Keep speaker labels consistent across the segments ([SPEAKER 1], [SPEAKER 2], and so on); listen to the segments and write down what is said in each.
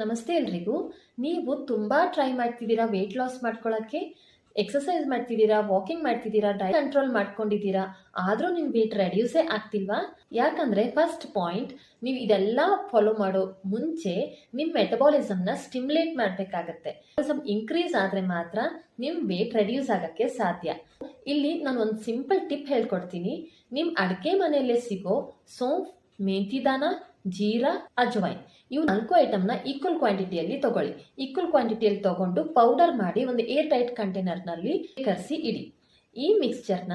[SPEAKER 1] ನಮಸ್ತೆ ಎಲ್ರಿಗೂ. ನೀವು ತುಂಬ ಟ್ರೈ ಮಾಡ್ತಿದ್ದೀರಾ ವೆಯ್ಟ್ ಲಾಸ್ ಮಾಡ್ಕೊಳ್ಳೋಕ್ಕೆ ಎಕ್ಸಸೈಸ್ ಮಾಡ್ತಿದ್ದೀರಾ ವಾಕಿಂಗ್ ಮಾಡ್ತಿದ್ದೀರಾ ಡೈಟ್ ಕಂಟ್ರೋಲ್ ಮಾಡ್ಕೊಂಡಿದ್ದೀರಾ, ಆದರೂ ನಿಮ್ಮ ವೆಯ್ಟ್ ರೆಡ್ಯೂಸೇ ಆಗ್ತಿಲ್ವಾ? ಯಾಕಂದರೆ ಫಸ್ಟ್ ಪಾಯಿಂಟ್ ನೀವು ಇದೆಲ್ಲ ಫಾಲೋ ಮಾಡೋ ಮುಂಚೆ ನಿಮ್ಮ ಮೆಟಬಾಲಿಸಮ್ನ ಸ್ಟಿಮ್ಯುಲೇಟ್ ಮಾಡಬೇಕಾಗತ್ತೆ. ಮೆಟಬಾಲಿಸಮ್ ಇನ್ಕ್ರೀಸ್ ಆದರೆ ಮಾತ್ರ ನಿಮ್ಮ ವೆಯ್ಟ್ ರೆಡ್ಯೂಸ್ ಆಗೋಕ್ಕೆ ಸಾಧ್ಯ. ಇಲ್ಲಿ ನಾನು ಒಂದು ಸಿಂಪಲ್ ಟಿಪ್ ಹೇಳ್ಕೊಡ್ತೀನಿ. ನಿಮ್ಮ ಅಡುಗೆ ಮನೆಯಲ್ಲೇ ಸಿಗೋ ಸೋಂಫ್ ಮೆಂತಿದಾನ ಜೀರಾ, ಅಜ್ವೈನ್. ಇವು ನಾಲ್ಕು ಐಟಮ್ನ ಈಕ್ವಲ್ ಕ್ವಾಂಟಿಟಿಯಲ್ಲಿ ತಗೊಳ್ಳಿ. ಈಕ್ವಲ್ ಕ್ವಾಂಟಿಟಿಯಲ್ಲಿ ತಗೊಂಡು ಪೌಡರ್ ಮಾಡಿ ಒಂದು ಏರ್ ಟೈಟ್ ಕಂಟೈನರ್ನಲ್ಲಿ ಕರೆಸಿ ಇಡಿ. ಈ ಮಿಕ್ಸ್ಚರ್ನ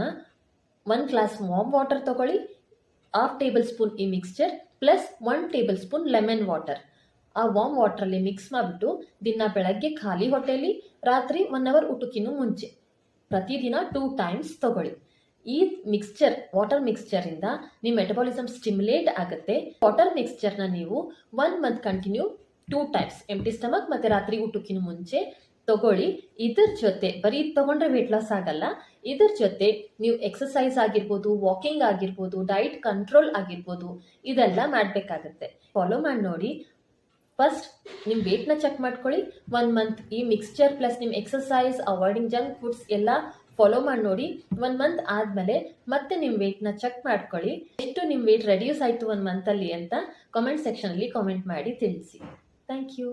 [SPEAKER 1] ಒನ್ ಗ್ಲಾಸ್ ವಾಮ್ ವಾಟರ್ ತಗೊಳ್ಳಿ ಹಾಫ್ ಟೇಬಲ್ ಸ್ಪೂನ್ ಈ mixture plus one tablespoon lemon water ಆ ವಾಮ್ ವಾಟ್ರಲ್ಲಿ ಮಿಕ್ಸ್ ಮಾಡಿಬಿಟ್ಟು ದಿನ ಬೆಳಗ್ಗೆ ಖಾಲಿ ಹೊಟ್ಟೆಯಲ್ಲಿ ರಾತ್ರಿ ಒನ್ ಅವರ್ ಊಟಕ್ಕಿನ್ನೂ ಮುಂಚೆ. ಪ್ರತಿದಿನ ಟೂ ಟೈಮ್ಸ್ ತಗೊಳ್ಳಿ. ಈ ಮಿಕ್ಸ್ಚರ್ ವಾಟರ್ ಮಿಕ್ಸ್ಚರ್ ಇಂದ ನಿಮ್ಮ ಮೆಟಬಾಲಿಸಮ್ ಸ್ಟಿಮ್ಯುಲೇಟ್ ಆಗುತ್ತೆ. ವಾಟರ್ ಮಿಕ್ಸ್ಚರ್ನ ನೀವು one month continue two times empty stomach ಮತ್ತೆ ರಾತ್ರಿ ಊಟಕ್ಕಿಂತ ಮುಂಚೆ ತಗೊಳ್ಳಿ. ಇದರ ಜೊತೆ, ಬರೀ ತಗೊಂಡ್ರೆ ವೇಟ್ ಲಾಸ್ ಆಗಲ್ಲ. ಇದರ ಜೊತೆ ನೀವು ಎಕ್ಸಸೈಸ್ ಆಗಿರ್ಬೋದು ವಾಕಿಂಗ್ ಆಗಿರ್ಬೋದು ಡೈಟ್ ಕಂಟ್ರೋಲ್ ಆಗಿರ್ಬೋದು, ಇದೆಲ್ಲ ಮಾಡಬೇಕಾಗತ್ತೆ. ಫಾಲೋ ಮಾಡಿ ನೋಡಿ. ಫಸ್ಟ್ ನಿಮ್ಮ ವೇಟ್ನ ಚೆಕ್ ಮಾಡ್ಕೊಳ್ಳಿ. ಒನ್ ಮಂತ್ ಈ ಮಿಕ್ಸ್ಚರ್ ಪ್ಲಸ್ ನಿಮ್ಮ ಎಕ್ಸಸೈಸ್ ಅವಾಯ್ಡಿಂಗ್ ಜಂಕ್ ಫುಡ್ಸ್ ಎಲ್ಲ ಫಾಲೋ ಮಾಡಿ ನೋಡಿ. ಒನ್ ಮಂತ್ ಆದಮೇಲೆ ಮತ್ತೆ ನಿಮ್ಮ ವೇಟ್ನ ಚೆಕ್ ಮಾಡ್ಕೊಳ್ಳಿ. ಎಷ್ಟು ನಿಮ್ಮ ವೇಟ್ ರೆಡ್ಯೂಸ್ ಆಯಿತು ಒನ್ ಮಂತಲ್ಲಿ ಅಂತ ಕಾಮೆಂಟ್ ಸೆಕ್ಷನಲ್ಲಿ ಕಾಮೆಂಟ್ ಮಾಡಿ ತಿಳಿಸಿ. Thank you